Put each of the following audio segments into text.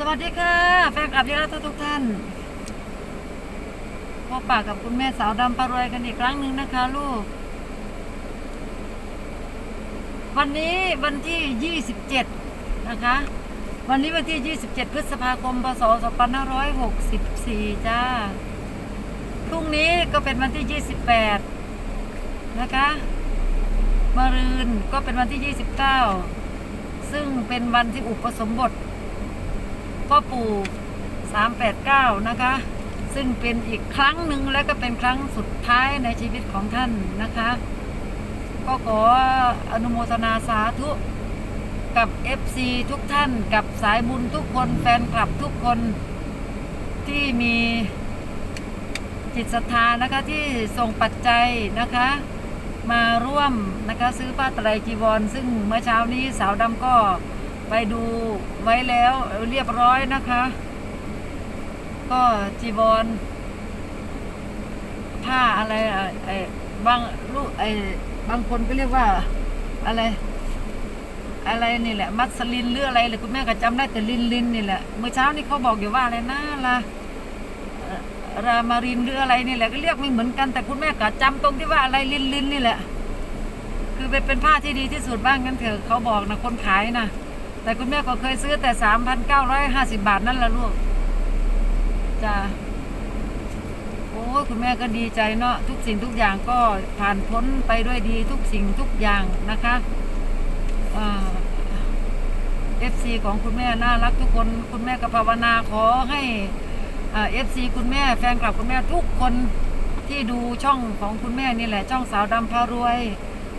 สวัสดีค่ะ แฟนคลับที่รักทุกท่านพบปากกับคุณแม่สาวดำปารวยกันอีกครั้งหนึ่งนะคะลูก วันนี้วันที่ 27 นะคะ วันนี้วันที่ 27 พฤษภาคม พศ 2564 จ้า พรุ่งนี้ก็เป็นวันที่ 28 นะคะมะรืนก็เป็นวันที่ 29 ซึ่งเป็นวันที่อุปสมบท พ่อปู่ 389 นะคะ ซึ่งเป็นอีกครั้งหนึ่งและก็เป็นครั้งสุดท้ายในชีวิตของท่านนะคะ ก็ขออนุโมทนาสาธุกับ FC ทุกท่านกับสายบุญทุกคนแฟนคลับทุกคนที่มีจิตศรัทธานะคะที่ส่งปัจจัยนะคะ มาร่วมนะคะซื้อผ้าไตรจีวร ซึ่งเมื่อเช้านี้สาวดำก็ ไปดูไว้แล้วเรียบร้อยนะคะ ก็จีวรผ้าอะไรไอ้บางลูกไอ้บางคนก็เรียกว่าอะไร อะไรนี่แหละ มัสลินหรืออะไรเลยคุณแม่ก็จำได้แต่ลินลินนี่แหละเมื่อเช้านี้เขาบอกอยู่ว่าอะไรนะละเอ่อรามารินหรืออะไรนี่แหละก็เรียกไม่เหมือนกันแต่คุณแม่ก็จำตรงที่ว่าอะไรลินลินนี่แหละ คือเป็นเป็นผ้าที่ดีที่สุดบ้างกันเถอะเขาบอกนะคนขายนะ แต่คุณแม่ก็เคยซื้อแต่สามพันเก้าร้อยห้าสิบาทนั่นแหละลูกจ้าโอ้คุณแม่ก็ดีใจเนาะทุกสิ่งทุกอย่างก็ผ่านพ้นไปด้วยดีทุกสิ่งทุกอย่างนะคะเอฟซีของคุณแม่น่ารักทุกคนคุณแม่ก็ภาวนาขอให้เอฟซีคุณแม่แฟนคลับคุณแม่ทุกคนที่ดูช่องของคุณแม่นี่แหละ ช่องสาวดำพารวย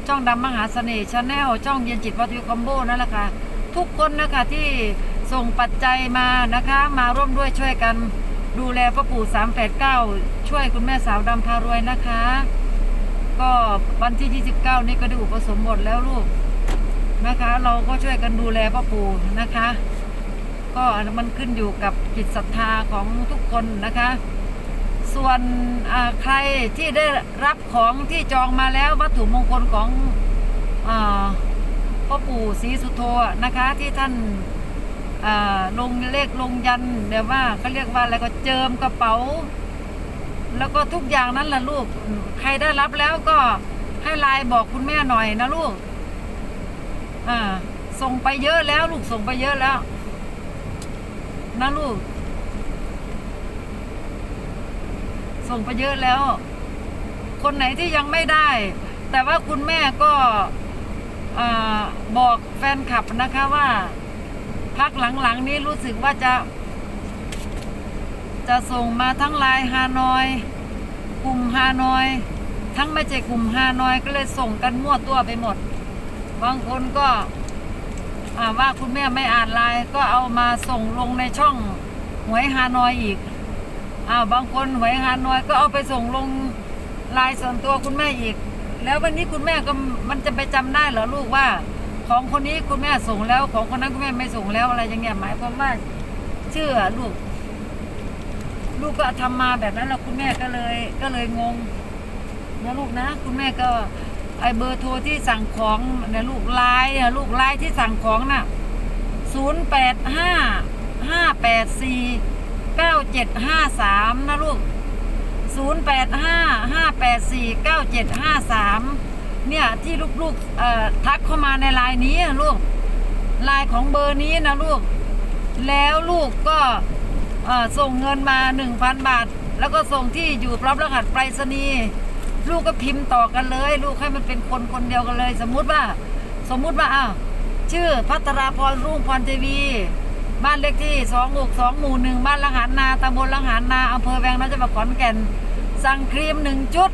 ช่องดำมหาเสน่ห์ชาแนลช่องเย็นจิตวัตถุคอมโบนั่นแหละค่ะ ทุกคนนะคะที่ส่งปัจจัยมานะคะ มาร่วมด้วยช่วยกันดูแลพ่อปู่ 389 ช่วยคุณแม่สาวดำพารวยนะคะ ก็วันที่ 29 นี้ก็ได้อุปสมบทแล้วลูกนะคะ เราก็ช่วยกันดูแลพ่อปู่นะคะ ก็มันขึ้นอยู่กับจิตศรัทธาของทุกคนนะคะ ส่วนใครที่ได้รับของที่จองมาแล้ววัตถุมงคลของอา พ่อปู่ศรีสุโธนะคะ ที่ท่านอ่าลงเลขลงยันเดี๋ยวว่าเขาเรียกว่าอะไรก็เจิมกระเป๋า แล้วก็ทุกอย่างนั้นแหละลูก ใครได้รับแล้วก็ให้ไลน์บอกคุณแม่หน่อยนะลูกอ่าส่งไปเยอะแล้ว ลูกส่งไปเยอะแล้ว นะลูก ส่งไปเยอะแล้ว คนไหนที่ยังไม่ได้ แต่ว่าคุณแม่ก็ อบอกแฟนคลับนะคะว่าพักหลังๆนี้รู้สึกว่าจะ จะส่งมาทั้งไลน์ฮานอย กลุ่มฮานอย ทั้งไม่ใช่กลุ่มฮานอยก็เลยส่งกันมั่วตัวไปหมด บางคนก็ว่าคุณแม่ไม่อ่านไลน์ก็เอามาส่งลงในช่องหวยฮานอยอีกอ่าบางคนหวยฮานอยก็เอาไปส่งลงไลน์ส่วนตัวคุณแม่อีก แล้ววันนี้คุณแม่ก็มันจะไปจำได้เหรอลูกว่า ของคนนี้คุณแม่ส่งแล้ว ของคนนั้นคุณแม่ไม่ส่งแล้วอะไรอย่างเงี้ยหมายความว่าเชื่อลูก ลูกก็ทำมาแบบนั้นแล้วคุณแม่ก็เลย ก็เลยงงนะลูกนะ คุณแม่ก็ไอเบอร์โทรที่สั่งของเนี่ยลูกไลน์เนี่ยลูกไลน์ที่สั่งของน่ะศูนย์แปดห้าห้าแปดสี่เก้าเจ็ดห้าสามนะลูก ศูนย์แปดห้าห้าแปดสี่เนี่ยที่ลูกๆเอ่อทักเข้ามาในไลน์นี้ลูกไลน์ของเบอร์นี้นะลูก แล้วลูกก็เอ่อส่งเงินมา 1,000 บาท แล้วก็ส่งที่อยู่พร้อมรหัสไปรษณีย์ลูกก็พิมพ์ต่อกันเลย ลูกให้มันเป็นคนคนเดียวกันเลย สมมุติว่า สมมุติว่าอ้าวชื่อพัทราพรรุ่งพรเทวีบ้านเลขที่ 262 หมู่หนึ่งบ้านละหารนาตำบลละหารนาอำเภอแวงน้ำจังหวัดขอนแก่น สั่งครีมหนึ่งชุด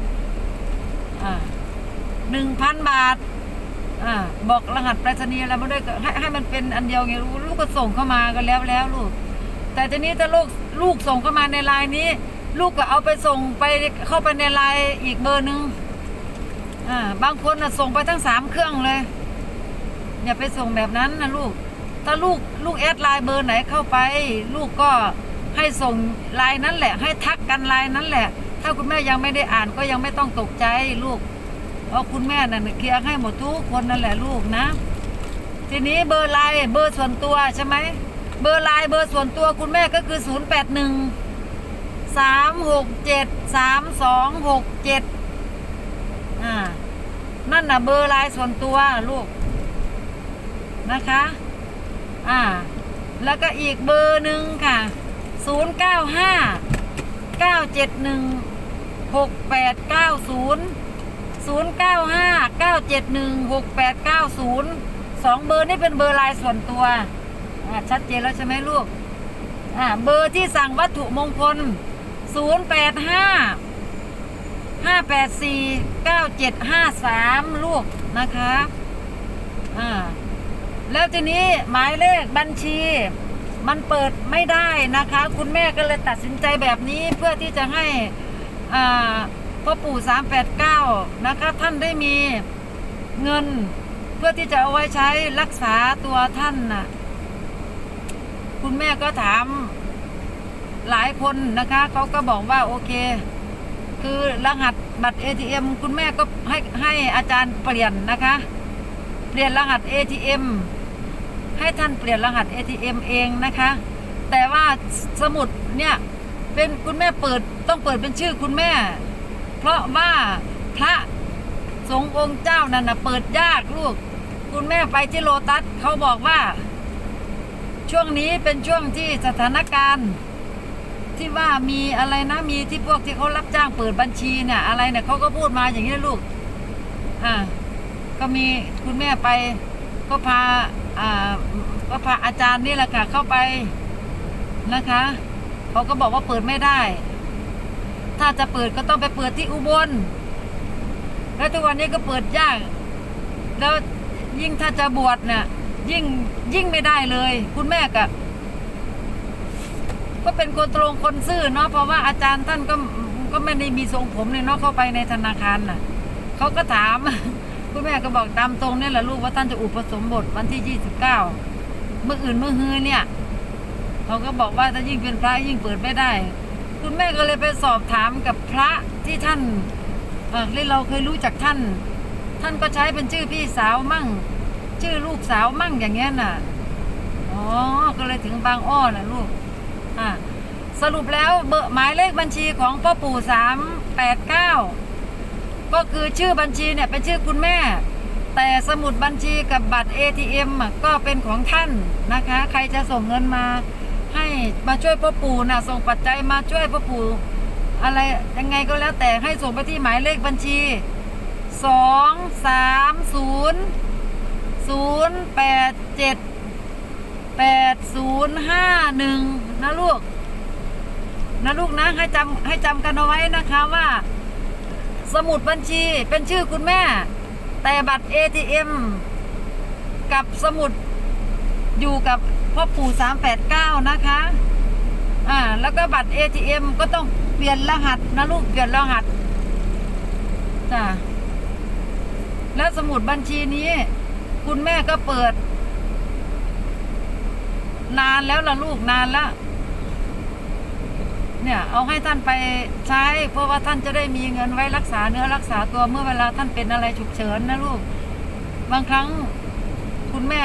หนึ่งพันบาทอบอกรหัสไปรษณีย์อะไรมาด้วยให้ให้มันเป็นอันเดียวไงลูกลูกก็ส่งเข้ามากันแล้วแล้วลูก แต่ทีนี้ถ้าลูกลูกส่งเข้ามาในไลน์นี้ ลูกก็เอาไปส่งไปเข้าไปในไลน์อีกเบอร์หนึ่งบางคนส่งไปทั้งสามเครื่องเลย อย่าไปส่งแบบนั้นนะลูก ถ้าลูกลูกแอดไลน์เบอร์ไหนเข้าไป ลูกก็ให้ส่งไลน์นั้นแหละ ให้ทักกันไลน์นั้นแหละ ถ้าคุณแม่ยังไม่ได้อ่านก็ยังไม่ต้องตกใจลูก เพราะคุณแม่น่ะเคลียร์ให้หมดทุกคนนั่นแหละลูกนะ ทีนี้เบอร์ไลน์เบอร์ส่วนตัวใช่ไหม เบอร์ไลน์เบอร์ส่วนตัวคุณแม่ก็คือ 0 8 1 3 6 7 3 2 6 7อ่านั่นน่ะเบอร์ไลน์ส่วนตัวลูกนะคะ อ่า แล้วก็อีกเบอร์หนึ่งค่ะ 0 9 5 9 7 1 6 8 9 0 0 9 5 9 7 1 6 8 9 0สองเบอร์นี่เป็นเบอร์ลน์ส่วนตัวอ่าชัดเจนแล้วใช่ไหมลูกอ่าเบอร์ที่สั่งวัตถุมงคล0 8 5 5 8 4 9 7 5 3ลูกนะคะอ่าแล้วทีนี้หมายเลขบัญชีมันเปิดไม่ได้นะคะ คุณแม่ก็เลยตัดสินใจแบบนี้เพื่อที่จะให้ อ่าพ่อปู่389นะคะท่านได้มีเงินเพื่อที่จะเอาไว้ใช้รักษาตัวท่านน่ะ คุณแม่ก็ถามหลายคนนะคะเขาก็บอกว่าโอเค คือรหัสบัตร ATM คุณแม่ก็ให้ให้อาจารย์เปลี่ยนนะคะ เปลี่ยนรหัส ATM ให้ท่านเปลี่ยนรหัส ATM เองนะคะ แต่ว่าสมุดเนี่ย เป็นคุณแม่เปิดต้องเปิดเป็นชื่อคุณแม่ เพราะว่าพระสงฆ์องค์เจ้านั่นนะเปิดยากลูก คุณแม่ไปที่โลตัสเขาบอกว่า ช่วงนี้เป็นช่วงที่สถานการณ์ ที่ว่ามีอะไรนะมีที่พวกที่เขารับจ้างเปิดบัญชีเนี่ยอะไรเนี่ยเขาก็พูดมาอย่างนี้ลูกอ่าก็มีคุณแม่ไปก็พาอ่าก็พาอาจารย์นี่แหละค่ะเข้าไปนะคะ เขาก็บอกว่าเปิดไม่ได้ ถ้าจะเปิดก็ต้องไปเปิดที่อุบล แล้วทุกวันนี้ก็เปิดยาก แล้วยิ่งถ้าจะบวชเนี่ยยิ่งยิ่งไม่ได้เลย คุณแม่ก็ก็เป็นคนตรงคนซื่อเนาะเพราะว่าอาจารย์ท่านก็ก็ไม่ได้มีทรงผมเนี่ยเนาะเข้าไปในธนาคารน่ะเขาก็ถาม คุณแม่ก็บอกตามตรงเนี่ยแหละลูกว่าท่านจะอุปสมบทวันที่ยี่สิบเก้าเมื่ออื่นเมื่อฮือเนี่ย เขาก็บอกว่าถ้ายิ่งเป็นพระยิ่งเปิดไม่ได้ คุณแม่ก็เลยไปสอบถามกับพระที่ท่านเออที่เราเคยรู้จักท่าน ท่านก็ใช้เป็นชื่อพี่สาวมั่ง ชื่อลูกสาวมั่งอย่างเงี้ยน่ะอ๋อก็เลยถึงบางอ้อน่ะลูกอะสรุปแล้วเบอร์หมายเลขบัญชีของพ่อปู่สามแปดเก้าก็คือชื่อบัญชีเนี่ยเป็นชื่อคุณแม่ แต่สมุดบัญชีกับบัตร ATM อะก็เป็นของท่านนะคะ ใครจะส่งเงินมา มาช่วยพ่อปู่นะส่งปัจจัยมาช่วยพ่อปู่อะไรยังไงก็แล้วแต่ให้ส่งไปที่หมายเลขบัญชีสองสามศูนย์ศูนย์แปดเจ็ดแปดศูนย์ห้าหนึ่งนะลูก นะลูกนะให้จำให้จำกันเอาไว้นะคะว่า สมุดบัญชีเป็นชื่อคุณแม่ แต่บัตร ATM กับสมุดอยู่กับ พ่อปู่389นะคะ อ่า แล้วก็บัตร ATM ก็ต้องเปลี่ยนรหัสนะลูกเปลี่ยนรหัสจ้ะแล้วสมุดบัญชีนี้ คุณแม่ก็เปิด นานแล้วล่ะลูกนานแล้วเนี่ย เอาให้ท่านไปใช้ เพราะว่าท่านจะได้มีเงินไว้รักษาเนื้อรักษาตัวเมื่อเวลาท่านเป็นอะไรฉุกเฉินนะลูก บางครั้งคุณแม่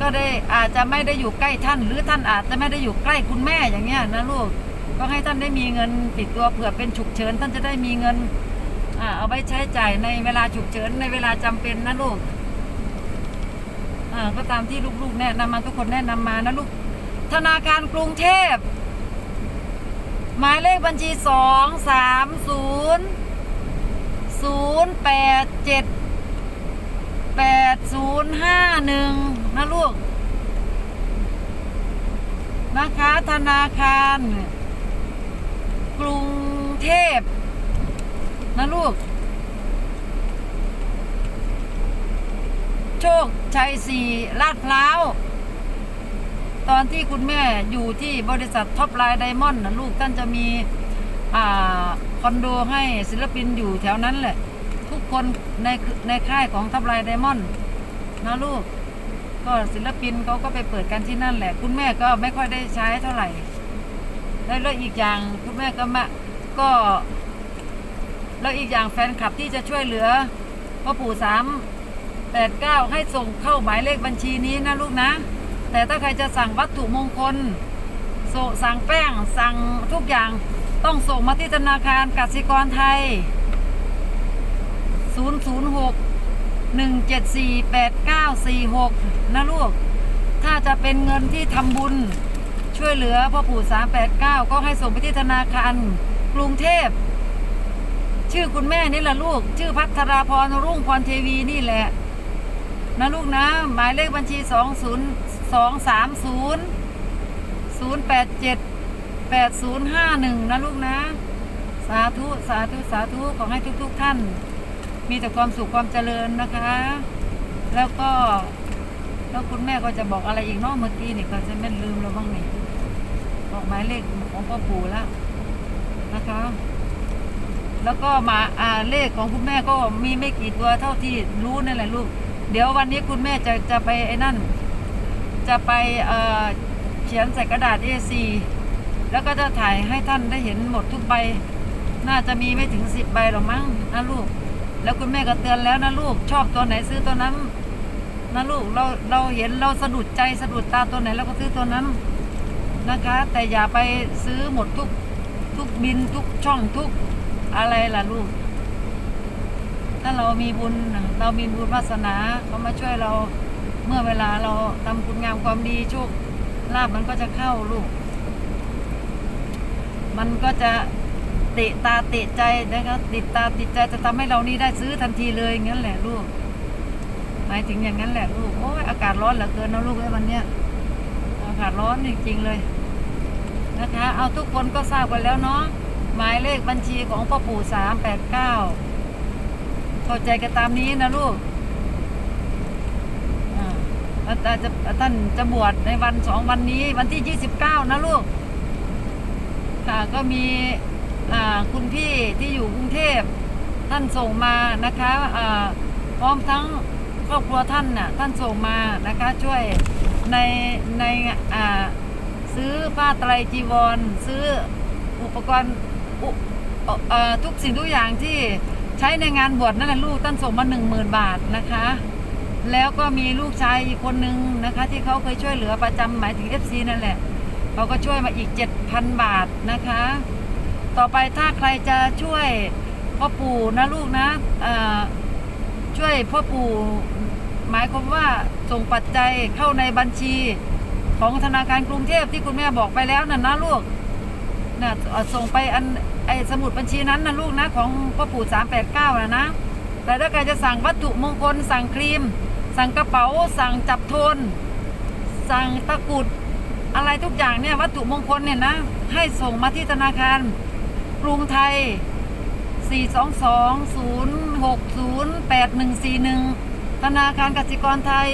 ก็ได้อาจจะไม่ได้อยู่ใกล้ท่าน หรือท่านอาจจะไม่ได้อยู่ใกล้คุณแม่อย่างเงี้ยนะลูกก็ให้ท่านได้มีเงินติดตัวเผื่อเป็นฉุกเฉิน ท่านจะได้มีเงินอเอาไปใช้จ่ายในเวลาฉุกเฉินในเวลาจำเป็นนะลูกก็ตามที่ลูกๆแนะนำมาทุกคนแนะนำมานะลูกธนาคารกรุงเทพ หมายเลขบัญชีสองสามศูนย์ศูนย์แปดเจ็ดแปดศูนย์ นะลูก นะคะ ธนาคาร กรุงเทพ นะลูก โชคชัยสี่ลาดพร้าว ตอนที่คุณแม่อยู่ที่บริษัทท็อปไลน์ไดมอนด์นะลูกท่านจะมีอคอนโดให้ศิลปินอยู่แถวนั้นแหละ ทุกคนในในค่ายของท็อปไลน์ไดมอนด์นะลูก ก็ศิลปินเขาก็ไปเปิดกันที่นั่นแหละ คุณแม่ก็ไม่ค่อยได้ใช้เท่าไหร่แล้วแล้วอีกอย่างคุณแม่ก็มาก็แล้วอีกอย่างแฟนคลับที่จะช่วยเหลือพ่อปู่สามแปดเก้าให้ส่งเข้าหมายเลขบัญชีนี้นะลูกนะ แต่ถ้าใครจะสั่งวัตถุมงคลสสั่งแป้งสั่งทุกอย่างต้องส่งมาที่ธนาคารกสิกรไทย 006 174 8946 นะลูก ถ้าจะเป็นเงินที่ทำบุญช่วยเหลือพ่อปู่ 389 ก็ให้ส่งไปที่ธนาคารกรุงเทพ ชื่อคุณแม่นี่แหละลูก ชื่อพัทราพรรุ่งพรเทวีนี่แหละ นะลูกนะ หมายเลขบัญชี 20230 087 8051 นะลูกนะ สาธุ สาธุ สาธุ ขอให้ทุก ๆทท่าน มีแต่ความสุขความเจริญนะคะ แล้วก็แล้วคุณแม่ก็จะบอกอะไรอีกเนอกเมื่อกี้นี่ก็จะไม่ลืมแล้วบ้างนี่บอกหมายเลขของพ่อปู่แล้วนะคะ แล้วก็มาอ่าเลขของคุณแม่ก็มีไม่กี่ตัวเท่าที่รู้นั่นแหละลูก เดี๋ยววันนี้คุณแม่จะจะไปไอ้นั่น จะไปเอ่อเขียนใส่กระดาษ A4 แล้วก็จะถ่ายให้ท่านได้เห็นหมดทุกใบ น่าจะมีไม่ถึงสิบใบหรอมั้งนะลูก แล้วคุณแม่ก็เตือนแล้วนะลูกชอบตัวไหนซื้อตัวนั้นนะลูกเราเราเห็นเราสะดุดใจสะดุดตาตัวไหนเราก็ซื้อตัวนั้นนะคะ แต่อย่าไปซื้อหมดทุกทุกบินทุกช่องทุกอะไรล่ะลูก ถ้าเรามีบุญเรามีบุญวาสนาเขามาช่วยเราเมื่อเวลาเราทำคุณงามความดีโชคลาบมันก็จะเข้าลูก มันก็จะ เตะตาเตะใจนะครับติดตาติดใจจะทำให้เรานี่ได้ซื้อทันทีเลยงั้นแหละลูก หมายถึงอย่างนั้นแหละลูกโอ้ยอากาศร้อนเหลือเกินนะลูกไอ้วันเนี้ยอากาศร้อนจริงๆเลยนะคะ เอาทุกคนก็ทราบกันแล้วเนาะหมายเลขบัญชีของพ่อปู่สามแปดเก้าเข้าใจกันตามนี้นะลูกอาแล้วแต่จะท่านจะบวชในวันสองวันนี้ วันที่ยี่สิบเก้านะลูกค่ะก็มี คุณพี่ที่อยู่กรุงเทพท่านส่งมานะคะพร้อมทั้งครอบครัวท่านน่ะท่านส่งมานะคะช่วยในในซื้อผ้าไตรจีวร ซื้ออุปกรณ์ทุกสิ่งทุกอย่างที่ใช้ในงานบวชนั่นแหละลูกท่านส่งมาหนึ่งหมื่นบาทนะคะ แล้วก็มีลูกชายอีกคนนึงนะคะ ที่เขาเคยช่วยเหลือประจำหมายถึง FC นั่นแหละเขาก็ช่วยมาอีก7,000บาทนะคะ ต่อไปถ้าใครจะช่วยพ่อปู่นะลูกนะช่วยพ่อปู่หมายความว่าส่งปัจจัยเข้าในบัญชีของธนาคารกรุงเทพที่คุณแม่บอกไปแล้วน่ะนะลูกน่ะเอ่อส่งไปอันไอสมุดบัญชีนั้นนะลูกนะของพ่อปู่389นะนะแต่ถ้าใครจะสั่งวัตถุมงคล สั่งครีม สั่งกระเป๋า สั่งจับโทน สั่งตะกรุดอะไรทุกอย่างเนี่ยวัตถุมงคลเนี่ยนะ ให้ส่งมาที่ธนาคาร กรุงไทย 422-060-8141 ธนาคารกสิกรไทย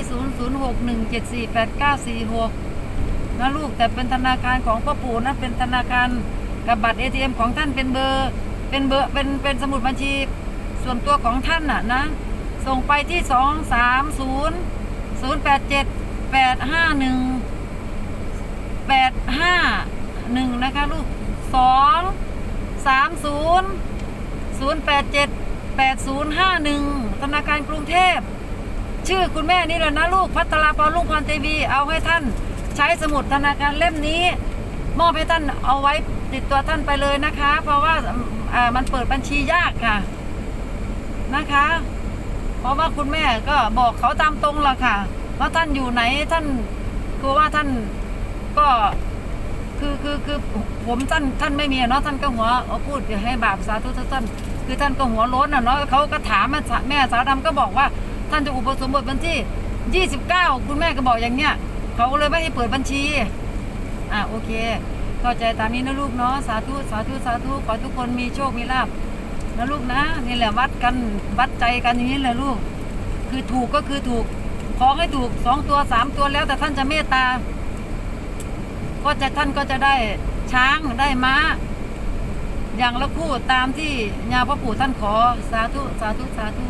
006-174-8946 นะลูกแต่เป็นธนาคารของพ่อปู่นะเป็นธนาคารกับบัตร ATM ของท่านเป็นเบอร์ เป็นเบอร์เป็นเป็นสมุดบัญชีส่วนตัวของท่านน่ะนะ ส่งไปที่ 230 087 851แปดห้าหนึ่งนะคะลูกสอง สามศูนย์ศูนย์แปดเจ็ดแปดศูนย์ห้าหนึ่งธนาคารกรุงเทพ ชื่อคุณแม่นี่แหละนะลูกพัทราพรลุงพรเทวีเอาให้ท่านใช้สมุดธนาคารเล่มนี้ มอบให้ท่านเอาไว้ติดตัวท่านไปเลยนะคะ เพราะว่าอ่ามันเปิดบัญชียากค่ะนะคะ เพราะว่าคุณแม่ก็บอกเขาตามตรงละค่ะว่าท่านอยู่ไหนท่านกลัวว่าท่านก็ คือคือคือผมท่านท่านไม่มีเนาะท่านก็หัวเอาพูดให้บาปสาธุท่านคือท่านก็หัวโล้นอะเนาะเขาก็ถามแม่สาวดำก็บอกว่า ท่านจะอุปสมบทวันที่ 29 คุณแม่ก็บอกอย่างเนี้ยเขาก็เลยไม่ให้เปิดบัญชี อะโอเค เข้าใจตามนี้นะลูกเนาะสาธุสาธุสาธุขอทุกคนมีโชคมีลาภนะลูกนะนี่แหละวัดกันวัดใจกันอย่างนี้แหละลูก คือถูกก็คือถูกขอให้ถูกสองตัวสามตัวแล้วแต่ท่านจะเมตตา ก็จะท่านก็จะได้ช้างได้ม้า อย่างละคู่ตามที่ญาพ่อปู่ท่านขอสาธุสาธุสาธุ